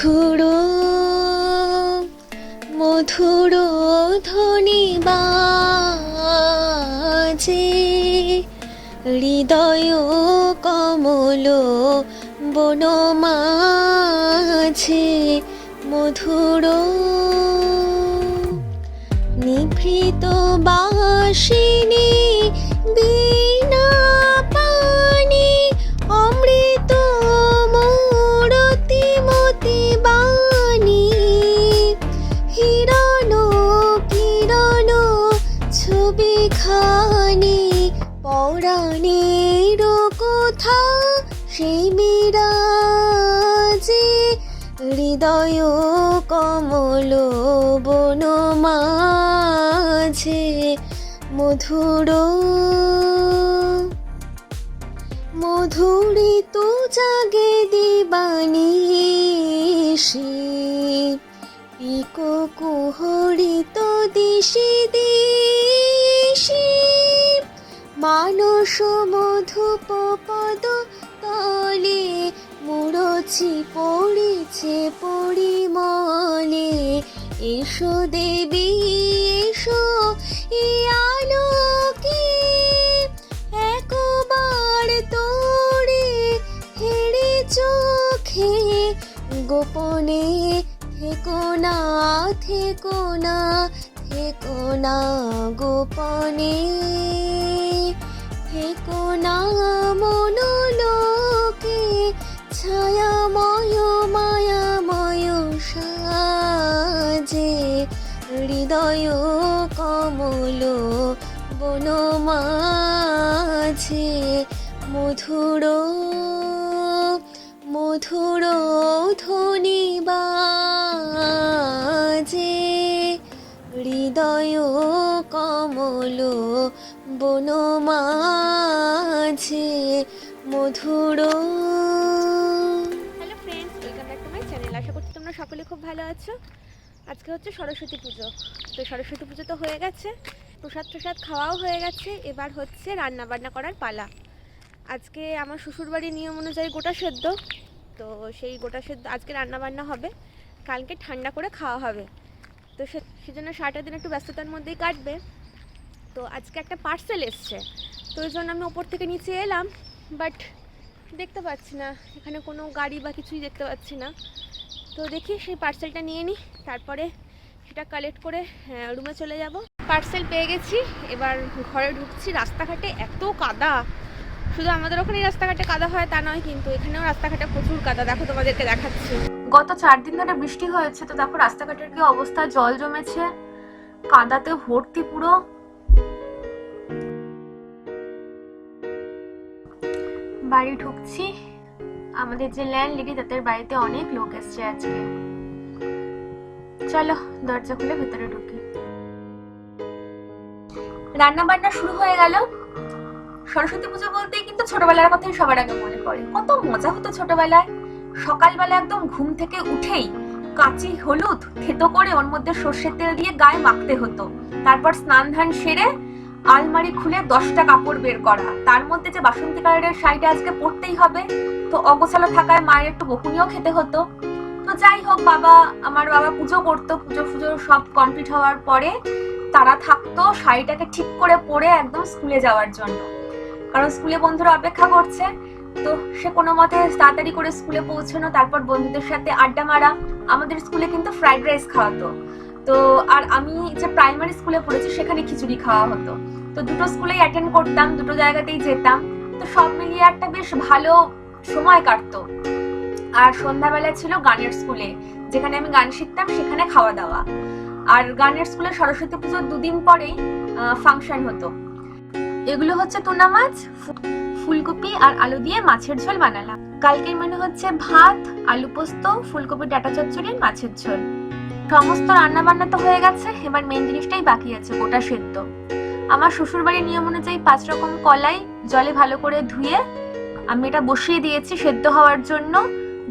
মধুর মধুর ধ্বনি বাজে। হৃদয় কমল বন মাঝে। মধুর নিভৃত বাসিনী বীণা খানি পৌরাণের কথা সেই বিরাজে হৃদয় কমল বন মাঝে, মধুর মধুরিত জাগে দিবানিশি পিকো কুহরিত দিশি দিশি মানস মধুপ পদ তলে, মুড়ছি, পড়েছে পরিমলে। এসো দেবী, এসো, এ আলোকে। একবার তোরে হেরে চোখে, গোপনে থেকো না থেকো না। থেকো না গোপনে থেকো না মনোলোকে, ছায়াময়, মায়াময় সাজে, হৃদয় কমল বন মাঝে। মধুর মধুর ধ্বনি বন মাঝে মধুর। Hello friends welcome back to my channel আশা করছি তোমরা সকলে খুব ভালো আছো। আজকে হচ্ছে সরস্বতী পুজো। তো সরস্বতী পুজো তো হয়ে গেছে, প্রসাদ প্রসাদ খাওয়াও হয়ে গেছে। এবার হচ্ছে রান্না বান্না করার পালা। আজকে আমার শ্বশুরবাড়ির নিয়ম অনুযায়ী গোটা সেদ্ধ। তো সেই গোটা সেদ্ধ আজকে রান্না বান্না হবে। কালকে ঠান্ডা করে খাওয়া হবে। তো সে সেজন্য সারাটা দিন একটু ব্যস্ততার মধ্যেই কাটবে। তো আজকে একটা পার্সেল এসছে। তো ওই জন্য আমি ওপর থেকে নিচে এলাম বাট দেখতে পাচ্ছি না। এখানে কোনো গাড়ি বা কিছুই দেখতে পাচ্ছি না। তো দেখি সেই পার্সেলটা নিয়ে নিই তারপরে সেটা কালেক্ট করে রুমে চলে যাব। পার্সেল পেয়ে গেছি, এবার ঘরে ঢুকছি। রাস্তাঘাটে এত কাদা। শুধু আমাদের ওখানে রাস্তাঘাটে কাদা হয় তা নয়, কিন্তু এখানেও রাস্তাঘাটে প্রচুর কাদা। দেখো তোমাদেরকে দেখাচ্ছি। গত চার দিন ধরে বৃষ্টি হয়েছে, তো দেখো রাস্তাঘাটের কি অবস্থা? জল জমেছে, কাদাতে ভর্তি পুরো। বাড়ি ঢুকছি। আমাদের যে ল্যান্ড লেডি তাদের বাড়িতে অনেক লোক এসছে আজকে। চলো, দরজা খুলে ভেতরে ঢুকি। রান্না বান্না শুরু হয়ে গেল। সরস্বতী পুজো বলতেই কিন্তু ছোটবেলার কথাই সবার আগে মনে পড়ে। কত মজা হতো ছোটবেলায়। সকালবেলা একদম ঘুম থেকে উঠেই কাঁচি, হলুদ, থেতো করে ওর মধ্যে সর্ষের তেল দিয়ে গায়ে মাখতে হতো। তারপর স্নান ধান সেরে আলমারি খুলে দশটা কাপড় বের করা। তার মধ্যে যে বাসন্তী কালারের শাড়িটা আজকে পরতেই হবে, তো অগোছালো থাকায় মায়ের একটু বকুনিও খেতে হতো। তো যাই হোক, বাবা, আমার বাবা পুজো করতো, পুজো ফুজো সব কমপ্লিট হওয়ার পরে তারা থাকতো শাড়িটাকে ঠিক করে পরে একদম স্কুলে যাওয়ার জন্য। কারণ স্কুলে বন্ধুরা অপেক্ষা করছে, তো সে কোনো মতে তাড়াতাড়ি করে স্কুলে পৌঁছানো, তারপর বন্ধুদের সাথে আড্ডা মারা। আমাদের স্কুলে কিন্তু ফ্রাইড রাইস খাওয়াতো। তো আর আমি যে প্রাইমারি স্কুলে পড়েছি, সেখানে খিচুড়ি খাওয়া হতো। তো দুটো স্কুলেই অ্যাটেন্ড করতাম, দুটো জায়গাতেই যেতাম। তো সব মিলিয়ে একটা বেশ ভালো সময় কাটতো। আর সন্ধ্যাবেলা ছিল গানের স্কুলে যেখানে আমি গান শিখতাম, সেখানে খাওয়া দাওয়া। আর গানের স্কুলে সরস্বতী পুজোর দুদিন পরেই ফাংশন হতো। এগুলো হচ্ছে টুনা মাছ ফুলকপি আর আলু দিয়ে মাছের ঝোল বানালাম। কালকের মেনু হচ্ছে ভাত, আলু পোস্ত, ফুলকপি, ডাটা চচ্চড়ি, মাছের ঝোল। সমস্ত রান্না বান্না তো হয়ে গেছে, এবার মেন জিনিসটাই বাকি আছে, গোটা সেদ্ধ। আমার শ্বশুর বাড়ির নিয়ম অনুযায়ী পাঁচ রকম কলাই, জলে ভালো করে ধুয়ে আমি এটা বসিয়ে দিয়েছি সেদ্ধ হওয়ার জন্য।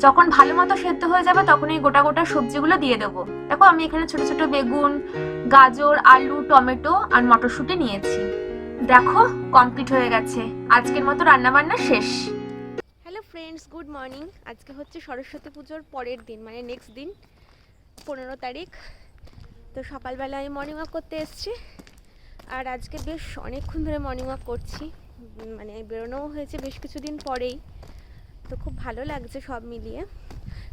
যখন ভালো মতো সেদ্ধ হয়ে যাবে তখন এই গোটা গোটা সবজিগুলো দিয়ে দেবো। দেখো, আমি এখানে ছোট ছোট বেগুন, গাজর, আলু, টমেটো আর মটরশুঁটি নিয়েছি। দেখো কমপ্লিট হয়ে গেছে। আজকের মতো রান্না বান্না শেষ। হ্যালো ফ্রেন্ডস গুড মর্নিং আজকে হচ্ছে সরস্বতী পুজোর পরের দিন মানে নেক্সট দিন। পনেরো তারিখ। তো সকালবেলা আমি মর্নিং ওয়াক করতে এসেছি। আর আজকে বেশ অনেকক্ষণ ধরে মর্নিং ওয়াক করছি। মানে বেরোনোও হয়েছে বেশ কিছুদিন পরেই। তো খুব ভালো লাগছে সব মিলিয়ে।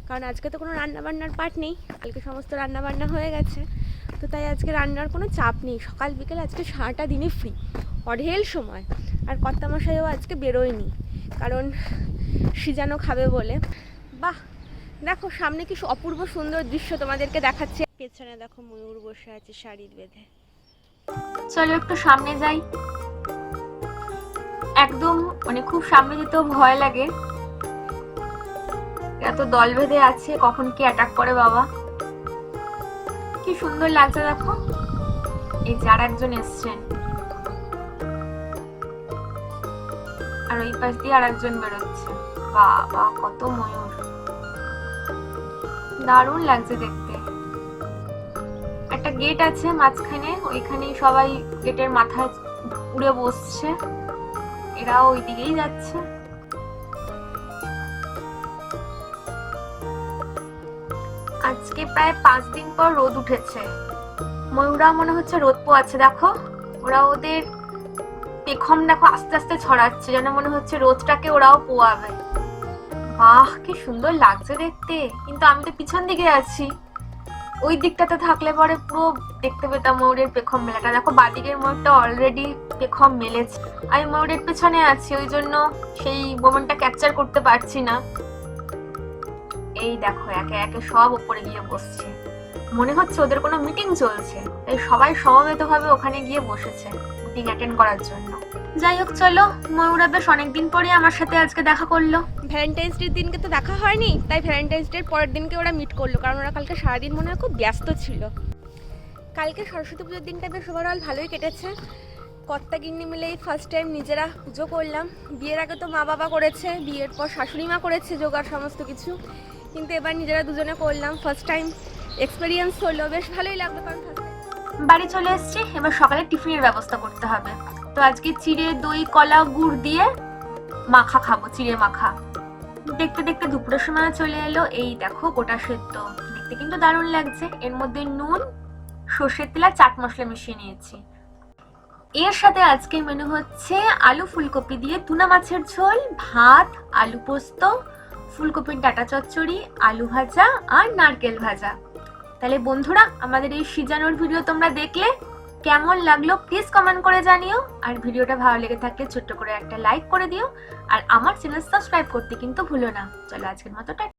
কারণ আজকে তো কোনো রান্নাবান্নার পাট নেই। কালকে সমস্ত রান্নাবান্না হয়ে গেছে। তো তাই আজকে রান্নার কোনো চাপ নেই। সকাল বিকেল আজকে সারাটা দিনই ফ্রি অঢেল সময়। আর কর্তামশাইও আজকে বেরোয়নি। কারণ সিজানো খাবে বলে। বাহ! দেখো, সামনে কি অপূর্ব সুন্দর দৃশ্য তোমাদেরকে দেখাচ্ছে। পেছনে দেখো, ময়ূর বসে আছে শাড়ির বেঁধে। চলো একটু সামনে যাই। একদম মানে খুব সামনে যেতেও ভয় লাগে। এত দল বেঁধে আছে, কখন কি অ্যাটাক করে বাবা। কি সুন্দর লাগছে দেখো। এই যে আর একজন এসছেন আর ওই পাশ দিয়ে আর একজন বেরোচ্ছে। বাবা, কত ময়ূর। দারুণ লাগছে দেখতে। একটা গেট আছে মাঝখানে, ওইখানেই সবাই গেটের মাথায় উড়ে বসছে। এরা ওই দিকেই যাচ্ছে। আজকে প্রায় পাঁচ দিন পর রোদ উঠেছে। ময়ূরা মনে হচ্ছে রোদ পোয়াচ্ছে, দেখো। ওরা ওদের পেখম দেখো আস্তে আস্তে ছড়াচ্ছে, যেন মনে হচ্ছে রোদটাকে ওরাও পোয়াবে। বাহ কি সুন্দর লাগছে দেখতে। কিন্তু আমি তো পিছন দিকে আছি। ওই দিকটাতে থাকলে পরে পুরো দেখতে পেতাম ময়ূরের পেখম মেলাটা। দেখো, বাদিকের ময়ূরটা অলরেডি পেখম মেলেছে। আমি ময়ূরের পেছনে আছি, ওই জন্য সেই মোমেন্টটা ক্যাপচার করতে পারছি না। এই দেখো, একে একে সব উপরে গিয়ে বসছে। মনে হচ্ছে ওদের কোনো মিটিং চলছে। তাই সবাই সমবেতভাবে ওখানে গিয়ে বসেছে মিটিং অ্যাটেন্ড করার জন্য। যাই হোক, চলো, ময়ূরা বেশ অনেকদিন পরে আমার সাথে আজকে দেখা করল। ভ্যালেন্টাইন্স ডের দিনকে তো দেখা হয়নি, তাই ভ্যালেন্টাইন্স ডের পরের দিনকে ওরা মিট করল, কারণ ওরা কালকে সারাদিন মনে হয় খুব ব্যস্ত ছিল। কালকে সরস্বতী পুজোর দিনটা বেশ ওভারঅল ভালোই কেটেছে। কর্তা গিন্নি মিলেই ফার্স্ট টাইম নিজেরা পুজো করলাম। বিয়ের আগে তো মা বাবা করেছে, বিয়ের পর শাশুড়ি মা করেছে জোগাড় সমস্ত কিছু। কিন্তু এবার নিজেরা দুজনে করলাম ফার্স্ট টাইম এক্সপিরিয়েন্স হলো, বেশ ভালোই লাগল কারণ বাড়ি চলে এসেছি, এবার সকালে টিফিনের ব্যবস্থা করতে হবে। তো আজকে চিড়ে, দই, কলা, গুড় দিয়ে মাখা খাব, চিড়ে মাখা। দেখতে দেখতে দুপুরের সময় চলে এলো। এই দেখো গোটা সেদ্ধ। দেখতে কিন্তু দারুণ লাগছে। এর মধ্যে নুন, সর্ষের তেল চাট মশলা মিশিয়ে নিয়েছি। এর সাথে আজকে মেনু হচ্ছে আলু ফুলকপি দিয়ে তুনা মাছের ঝোল, ভাত, আলু পোস্ত, ফুলকপির ডাটা চচ্চড়ি, আলু ভাজা আর নারকেল ভাজা। তাহলে বন্ধুরা, আমাদের এই সিজানোর ভিডিও তোমরা দেখলে কেমন লাগল প্লিজ কমেন্ট করে জানিও। আর ভিডিওটা ভালো লেগে থাকলে ছোট্ট করে একটা লাইক করে দিও। আর আমার চ্যানেল সাবস্ক্রাইব করতে কিন্তু ভুলো না। চলো আজকের মতো